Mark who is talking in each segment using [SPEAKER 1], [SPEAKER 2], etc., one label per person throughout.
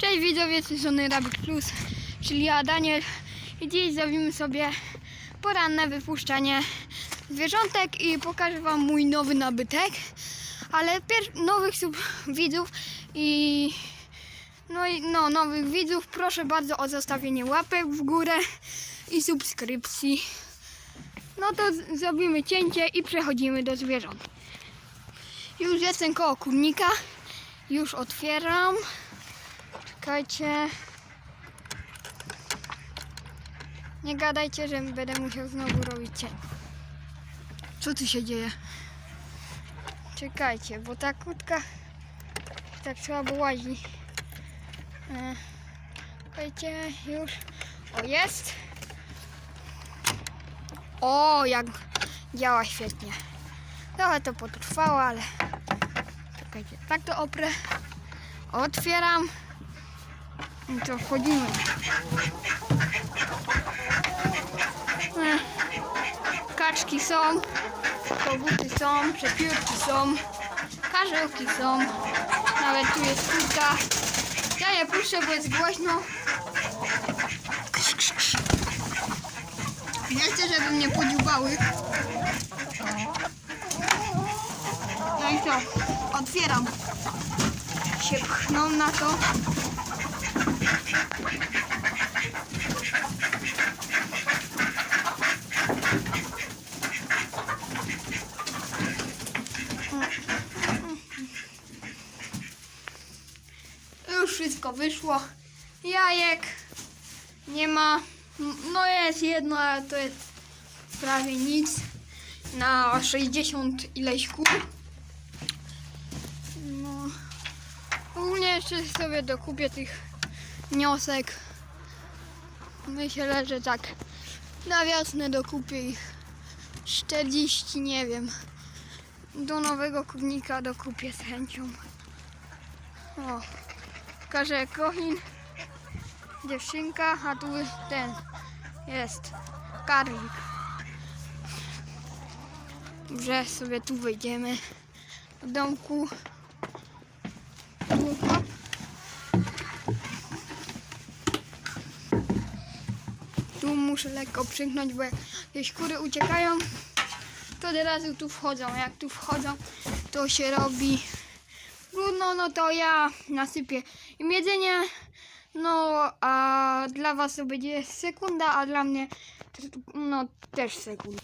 [SPEAKER 1] Cześć widzowie, z strony Rabik Plus, czyli ja Daniel i dziś zrobimy sobie poranne wypuszczanie zwierzątek i pokażę wam mój nowy nabytek, ale nowych sub widzów i no i no nowych widzów proszę bardzo o zostawienie łapek w górę i subskrypcji. No to zrobimy cięcie i przechodzimy do zwierząt. Już jestem koło kurnika, już otwieram. Czekajcie. Nie gadajcie, że będę musiał znowu robić cień. Co tu się dzieje? Czekajcie, bo ta kutka tak słabo łazi. E, Czekajcie, już. O, jest. O, jak działa świetnie. Trochę to potrwało, ale czekajcie, tak to oprę. Otwieram. I to wchodzimy. E, Kaczki są, koguty są, przepiórki są, karzełki są, nawet tu jest kurka. Ja nie puszczę, bo jest głośno. Nie chcę, żeby mnie podziubały. No i co? Otwieram. Się pchną na to. Już wszystko wyszło. Jajek nie ma. No jest jedno, ale to jest prawie nic. Na 60 ileś kur. No. Ogólnie jeszcze sobie dokupię tych niosek. Myślę, że tak na wiosnę dokupię ich 40, nie wiem. Do nowego kurnika dokupię z chęcią. O, każe Kochin, dziewczynka, a tu ten jest karlik. Dobrze, sobie tu wejdziemy do domku. Tu, hop. Tu muszę lekko przymknąć, bo jak jakieś kury uciekają, to od razu tu wchodzą. Jak tu wchodzą, to się robi brudno, no to ja nasypię im jedzenie. No, a dla was to będzie sekunda, a dla mnie no też sekunda.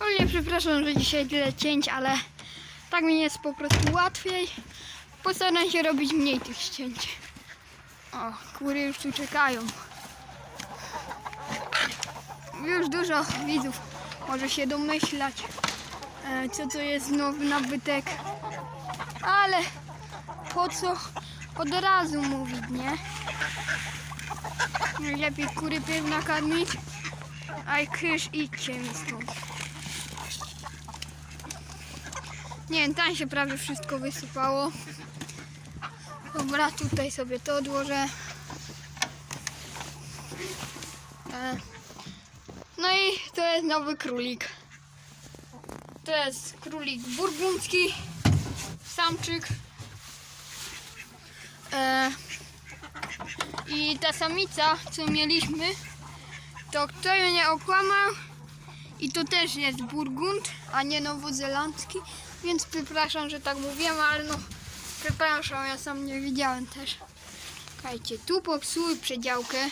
[SPEAKER 1] Ogólnie przepraszam, że dzisiaj tyle cięć, ale tak mi jest po prostu łatwiej. Postaram się robić mniej tych cięć. O, kury już tu czekają. Już dużo widzów może się domyślać, e, co to jest nowy nabytek. Ale po co od razu mówić, nie? Lepiej kury pierw nakarmić, a i krysz idźcie mi stąd. Nie wiem, tam się prawie wszystko wysypało. Dobra, tutaj sobie to odłożę. E, No i to jest nowy królik. To jest królik burgundzki, samczyk. E, I ta samica, co mieliśmy, to kto ją nie okłamał i to też jest burgund, a nie nowozelandzki, więc przepraszam, że tak mówiłem, ale no przepraszam, ja sam nie widziałem też. Słuchajcie, tu popsuły przedziałkę.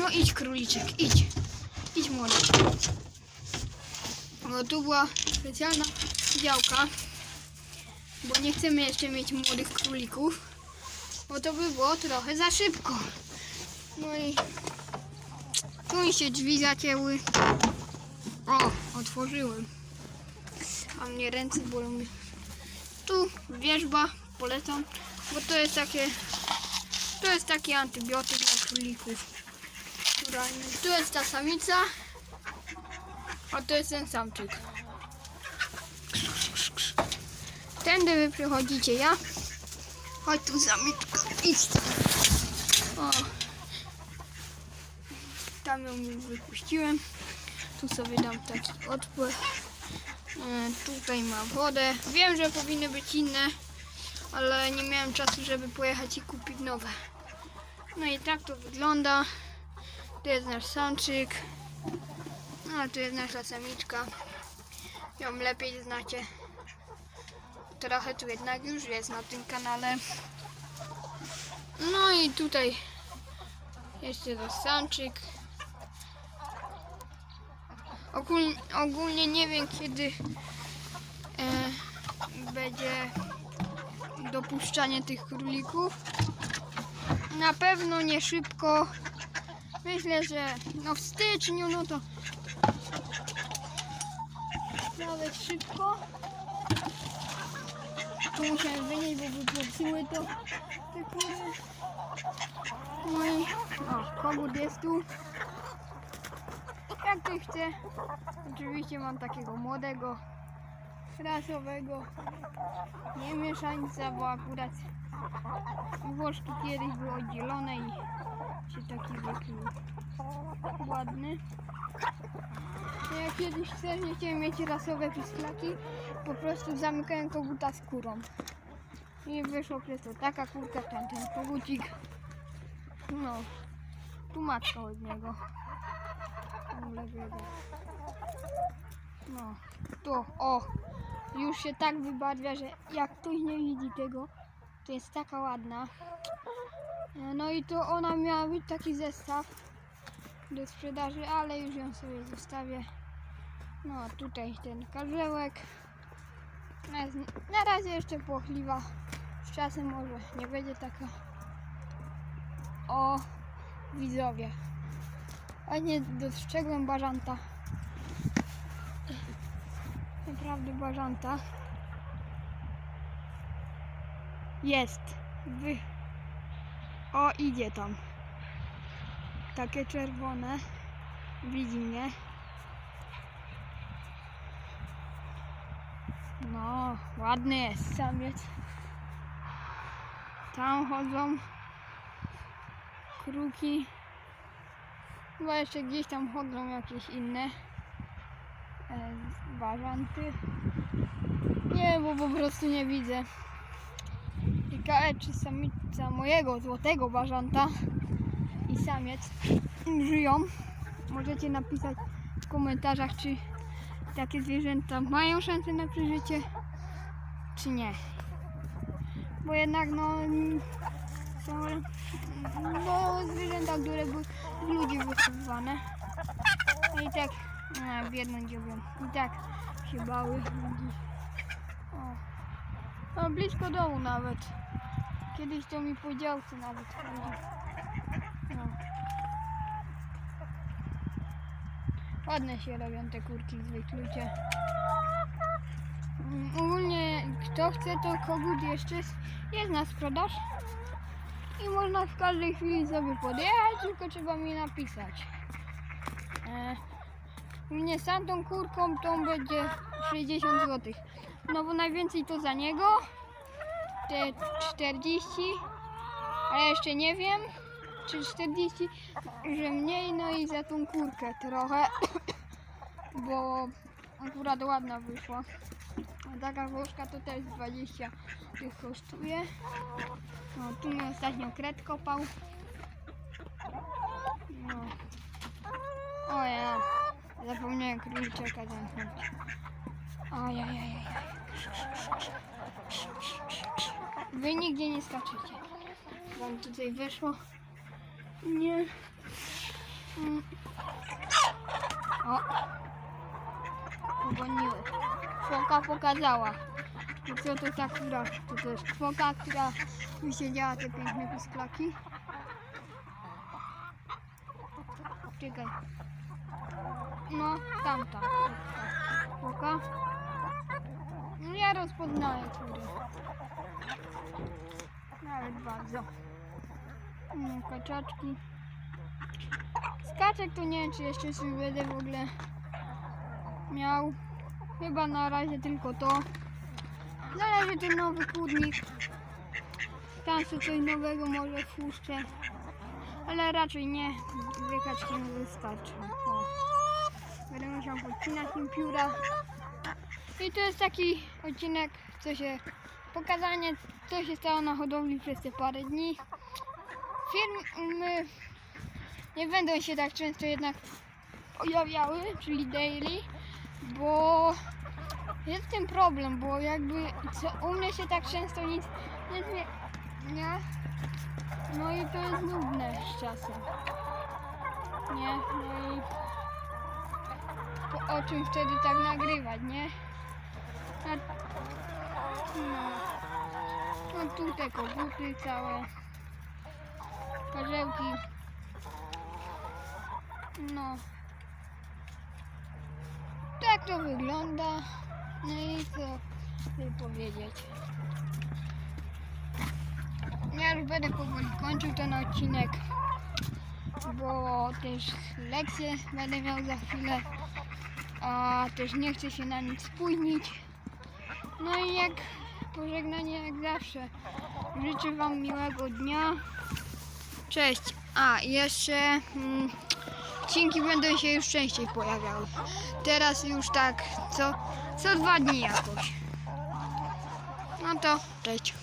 [SPEAKER 1] No idź króliczek, idź. Idź młody. Bo tu była specjalna działka. Bo nie chcemy jeszcze mieć młodych królików. Bo to by było trochę za szybko. No i tu mi się drzwi zacięły. O, otworzyłem. A mnie ręce bolą. Tu wierzba, polecam. Bo to jest takie to jest taki antybiotyk dla królików. Naturalny. Tu jest ta samica, a to jest ten samczyk. Tędy wy przychodzicie, ja. Chodź tu samiczka, idź tam. O. Tam ją już wypuściłem. Tu sobie dam taki odpływ. E, Tutaj ma wodę. Wiem, że powinny być inne, ale nie miałem czasu, żeby pojechać i kupić nowe. No i tak to wygląda. Tu jest nasz samczyk. No, tu jest nasza samiczka. Ją lepiej znacie. Trochę tu jednak już jest na tym kanale. No i tutaj jeszcze jest samczyk. Ogólnie, ogólnie nie wiem kiedy e, będzie dopuszczanie tych królików. Na pewno nie szybko. Myślę, że no w styczniu, no to nawet szybko. Tu musiałem wynieść, bo popsuły to te kury. No i o, kogut jest tu. Jak ktoś chce, oczywiście mam takiego młodego, rasowego, nie mieszańca, bo akurat włoszki kiedyś były oddzielone i się taki wykluł ładny. Jak kiedyś też nie chciałem mieć rasowe pisklaki, po prostu zamykałem koguta skórą. I wyszło przez to taka kurka, ten, ten kogucik. No, tu matka od niego. No, tu, o, już się tak wybarwia, że jak ktoś nie widzi tego, to jest taka ładna. No i to ona miała być taki zestaw do sprzedaży, ale już ją sobie zostawię. No tutaj ten karzełek. Na razie jeszcze płochliwa. Z czasem może nie będzie taka. O widzowie. A nie dostrzegłem bażanta. Naprawdę bażanta. Jest. Wy... O, idzie tam. Takie czerwone. Widzi mnie. No, ładny jest samiec. Tam chodzą kruki. Chyba jeszcze gdzieś tam chodzą jakieś inne e. Nie, bo po prostu nie widzę. Ciekawe, czy samica mojego złotego bażanta i samiec żyją. Możecie napisać w komentarzach, czy takie zwierzęta mają szansę na przeżycie, czy nie. Bo jednak no są no, zwierzęta, które były z ludzi wychowywane. No i tak a, biedną dziobią. I tak się bały ludzi. O. No, blisko domu nawet. Kiedyś to mi po działce nawet chodzi. No. Ładne się robią te kurki zwyklucie. Mm, Ogólnie kto chce to kogut jeszcze jest- jest na sprzedaż. I można w każdej chwili sobie podjechać, tylko trzeba mi napisać. E, mnie sam tą kurką tą będzie 60 zł. No bo najwięcej to za niego. Te 40. Ale jeszcze nie wiem. Czy 40, że mniej, no i za tą kurkę trochę. Bo akurat ładna wyszła. A taka włożka to też 20 tych kosztuje. No, tu mi ostatnio kret kopał. No. O ja, zapomniałem króliczeka zamknąć. Ojajajaj. Wy nigdzie nie skaczecie. Wam tutaj wyszło. Nie. Mm. O. Pogoniły. Foka pokazała. I co to ta kura? To to jest foka, która wysiedziała te piękne pisklaki. Czekaj. No, tamta. Foka. Ja rozpoznaję kury. Nawet bardzo. No, kaczaczki. Z kaczek to nie wiem, czy jeszcze sobie będę w ogóle miał. Chyba na razie tylko to. Zależy ten nowy kurnik. Tam sobie coś nowego może wpuszczę. Ale raczej nie. Dwie kaczki mi wystarczą. O. Będę musiał podcinać im pióra. I to jest taki odcinek, co się pokazanie, co się stało na hodowli przez te parę dni. Firmy nie będą się tak często jednak pojawiały, czyli daily, bo jest ten problem, bo jakby co, u mnie się tak często nic nie zmienia. No i to jest nudne z czasem. Nie? No i po, o czym wtedy tak nagrywać, nie? A, no. no tu te koguty całe. Karzełki. No. Tak to wygląda. No i co by powiedzieć. Ja już będę powoli kończył ten odcinek, bo też lekcje będę miał za chwilę, a też nie chcę się na nic spóźnić. No i jak pożegnanie jak zawsze. Życzę Wam miłego dnia. Cześć. A jeszcze mm, odcinki będą się już częściej pojawiały. Teraz już tak co, co dwa dni jakoś. No to cześć.